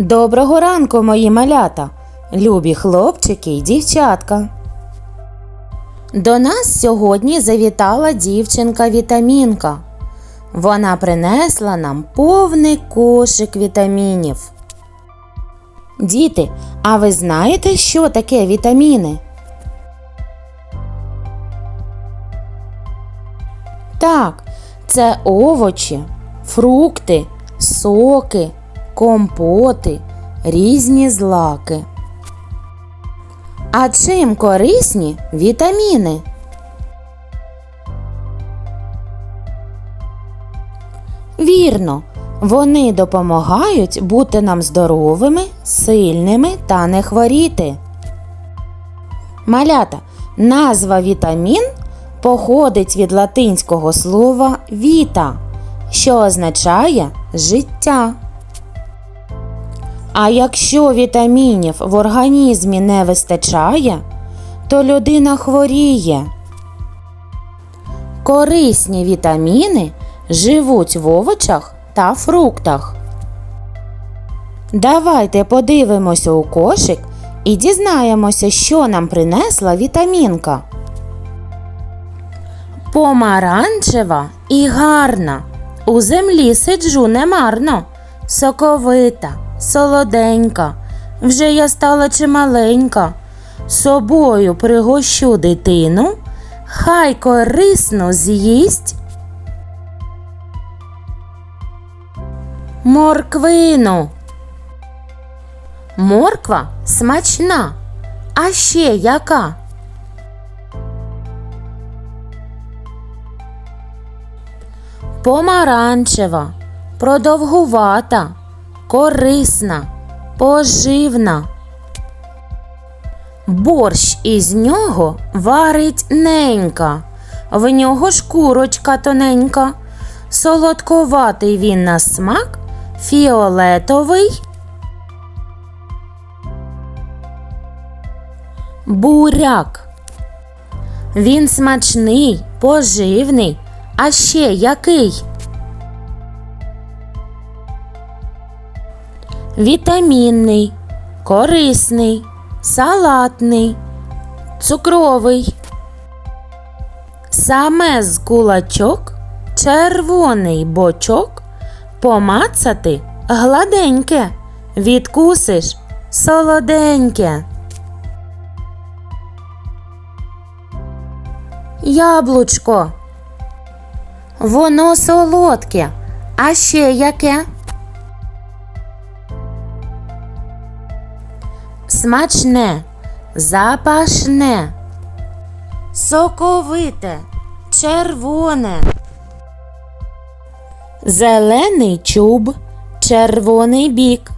Доброго ранку, мої малята, любі хлопчики й дівчатка. До нас сьогодні завітала дівчинка Вітамінка. Вона принесла нам повний кошик вітамінів. Діти, а ви знаєте, що таке вітаміни? Так, це овочі, фрукти, соки, компоти, різні злаки. А чим корисні вітаміни? Вірно, вони допомагають бути нам здоровими, сильними та не хворіти. Малята, назва вітамін походить від латинського слова віта, що означає життя. А якщо вітамінів в організмі не вистачає, то людина хворіє. Корисні вітаміни живуть в овочах та фруктах. Давайте подивимося у кошик і дізнаємося, що нам принесла вітамінка. Помаранчева і гарна. У землі сиджу немарно. Соковита, солоденька. Вже я стала чималенька. Собою пригощу дитину, хай корисно з'їсть. Морквину. Морква смачна. А ще яка? Помаранчева, продовгувата, корисна, поживна. Борщ із нього варить ненька, в нього шкурочка тоненька, солодковатий він на смак, фіолетовий. Буряк. Він смачний, поживний, а ще який? Вітамінний, корисний, салатний, цукровий. Саме з кулачок червоний бочок помацати гладеньке, відкусиш солоденьке. Яблучко. Воно солодке. А ще яке? Смачне, запашне, соковите, червоне. Зелений чуб, червоний бік.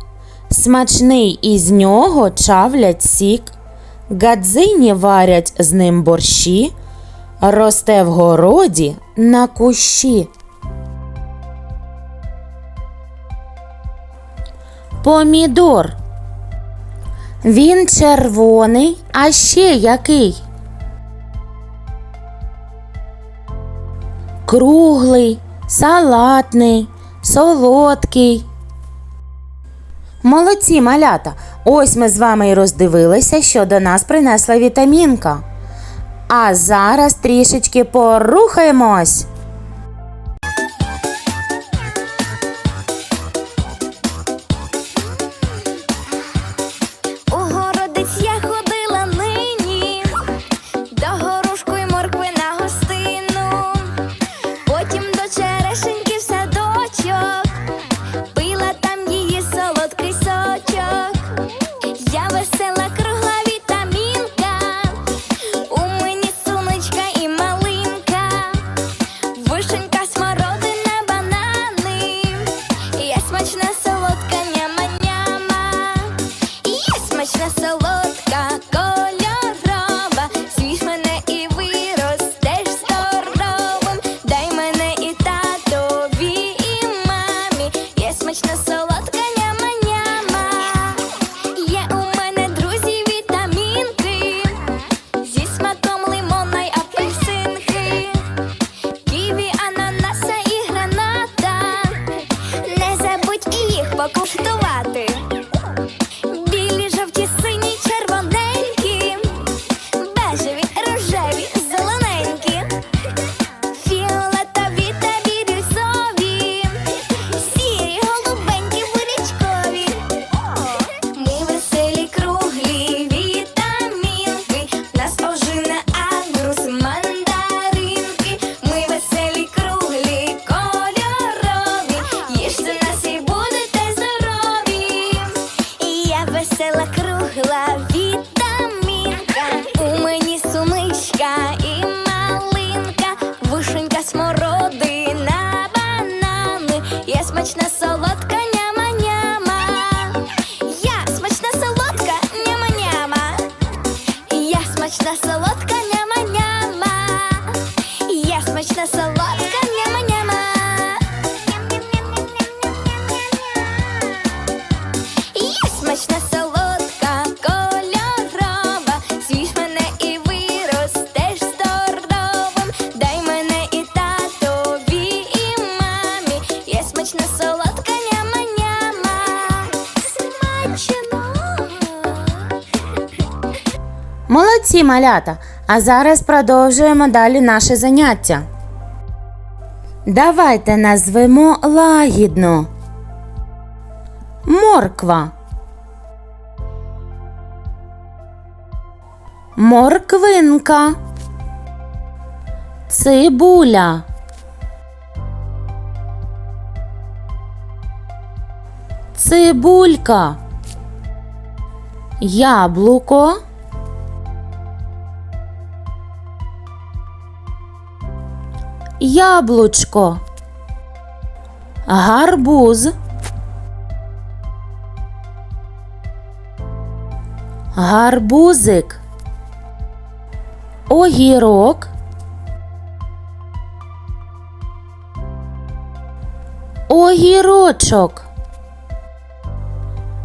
Смачний із нього чавлять сік. Гадзині варять з ним борщі, росте в городі на кущі. Помідор. Він червоний, а ще який? Круглий, салатний, солодкий. Молодці малята! Ось ми з вами і роздивилися, що до нас принесла вітамінка. А зараз трішечки порухаємось. Я солодка няма-няма. Я смачна солодка кольорова. З'їж мене і виростеш здоровим. Дай мене і татові, і мамі. Я смачна солодка няма-няма. Смачно. Молодці, малята! А зараз продовжуємо далі наше заняття. Давайте назвемо лагідно. Морква. Морквинка. Цибуля. Цибулька. Яблуко. Яблучко. Гарбуз. Гарбузик. Огірок. Огірочок.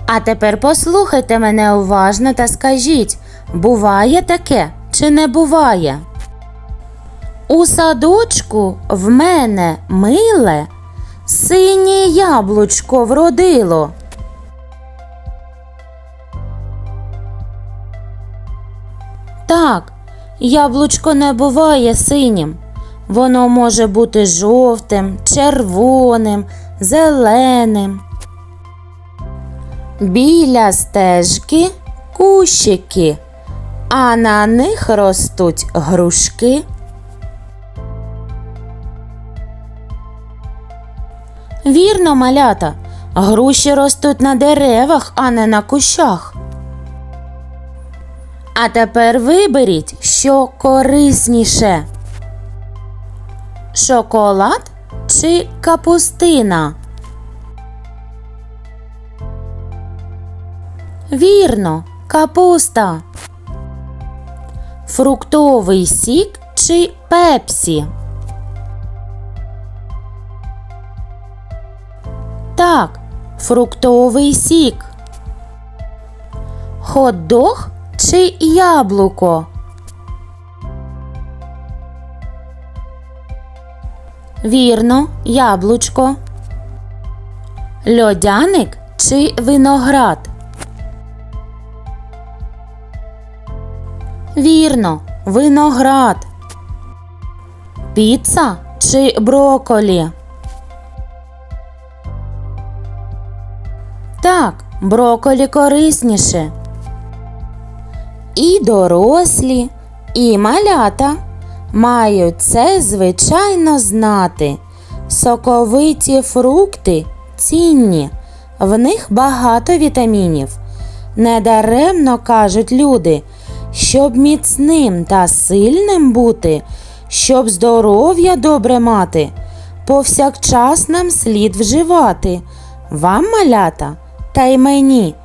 А тепер послухайте мене уважно та скажіть, буває таке чи не буває? У садочку в мене миле синє яблучко вродило. Так, яблучко не буває синім. Воно може бути жовтим, червоним, зеленим. Біля стежки кущики, а на них ростуть грушки. Вірно, малята, груші ростуть на деревах, а не на кущах. А тепер виберіть, що корисніше. Шоколад чи капустина? Вірно, капуста. Фруктовий сік чи пепсі? Так, фруктовий сік. Хот-дог чи яблуко? Вірно, яблучко. Льодяник чи виноград? Вірно, виноград. Піца чи броколі? Броколі корисніше. І дорослі, і малята мають це звичайно знати. Соковиті фрукти цінні, в них багато вітамінів. Недаремно кажуть люди, щоб міцним та сильним бути, щоб здоров'я добре мати, повсякчас нам слід вживати. Вам, малята, та й мені,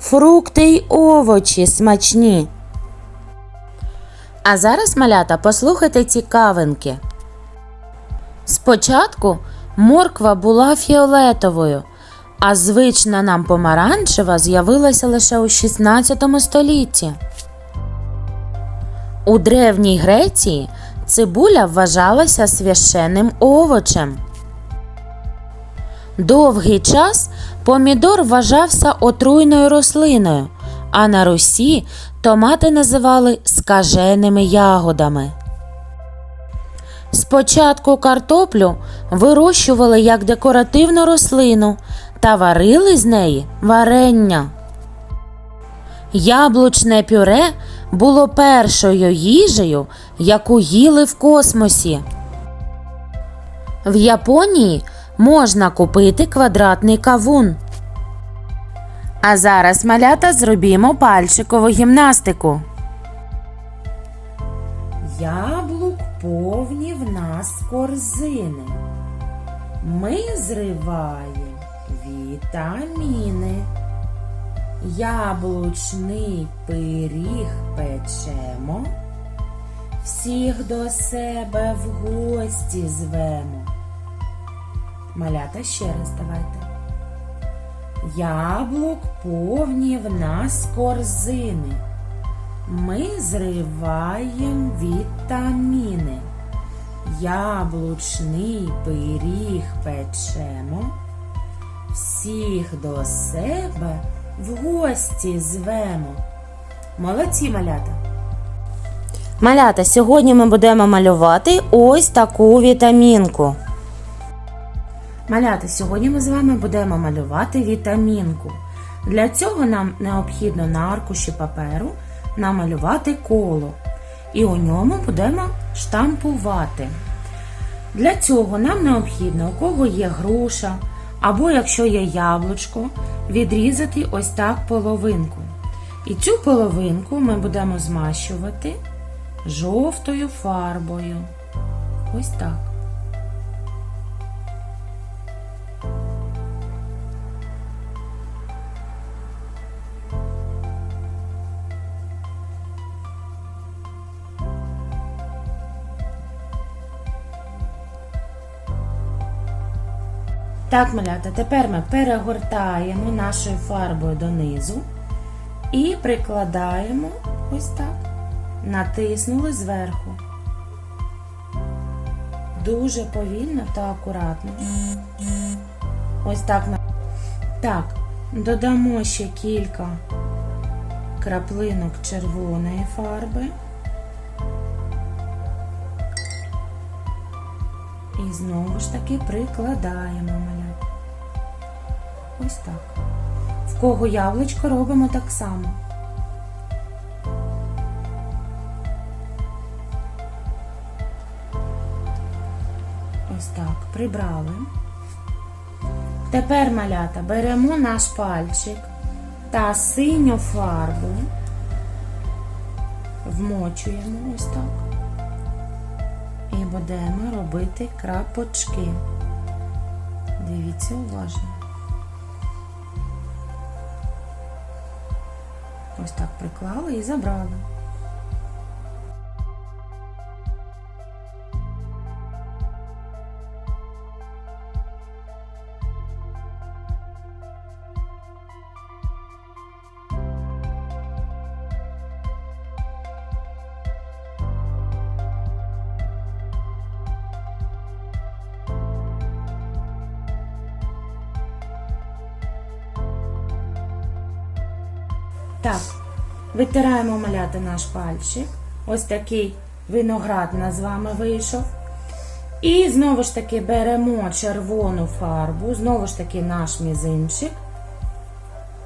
фрукти й овочі смачні. А зараз, малята, послухайте цікавинки. Спочатку морква була фіолетовою, а звична нам помаранчева з'явилася лише у 16 столітті. У древній Греції цибуля вважалася священним овочем. Довгий час помідор вважався отруйною рослиною, а на Русі томати називали скаженими ягодами. Спочатку картоплю вирощували як декоративну рослину та варили з неї варення. Яблучне пюре було першою їжею, яку їли в космосі. В Японії можна купити квадратний кавун. А зараз, малята, зробімо пальчикову гімнастику. Яблук повні в нас корзини. Ми зриваємо вітаміни. Яблучний пиріг печемо. Всіх до себе в гості звемо. Малята ще раз давайте. Яблук повні в нас корзини. Ми зриваємо вітаміни. Яблучний пиріг печемо. Всіх до себе в гості звемо. Молодці малята! Малята, сьогодні ми будемо малювати ось таку вітамінку. Малята, сьогодні ми з вами будемо малювати вітамінку. Для цього нам необхідно на аркуші паперу намалювати коло. І у ньому будемо штампувати. Для цього нам необхідно, у кого є груша, або якщо є яблучко, відрізати ось так половинку. І цю половинку ми будемо змащувати жовтою фарбою. Ось так. Так, малята, тепер ми перегортаємо нашою фарбою донизу і прикладаємо ось так. Натиснули зверху. Дуже повільно та акуратно. Ось так. Так, додамо ще кілька краплинок червоної фарби. І знову ж таки прикладаємо малят. Ось так. В кого яблучко робимо так само. Ось так, прибрали. Тепер, малята, беремо наш пальчик та синю фарбу, вмочуємо ось так. І будемо робити крапочки. Дивіться уважно. Ось так приклали і забрали. Так, витираємо маляти наш пальчик. Ось такий виноград у нас з вами вийшов. І знову ж таки беремо червону фарбу, знову ж таки наш мізинчик.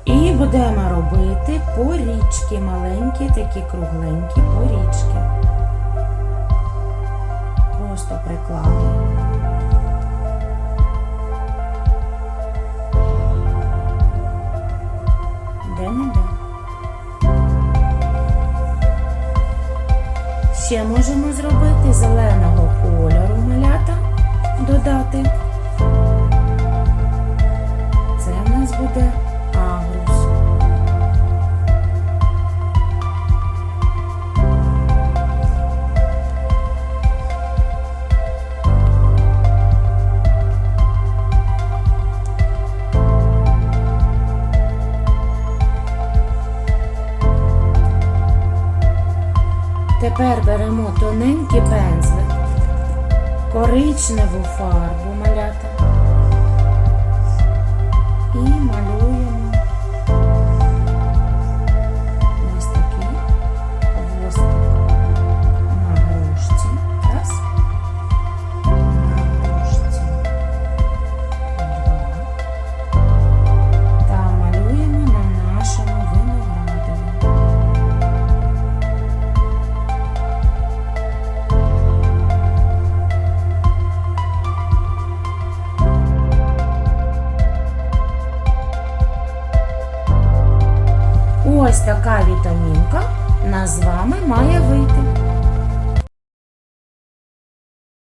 І будемо робити порічки, маленькі, такі кругленькі порічки. Просто приклали. можемо зробити зеленого Тепер беремо тоненький пензлик, коричневу фарбу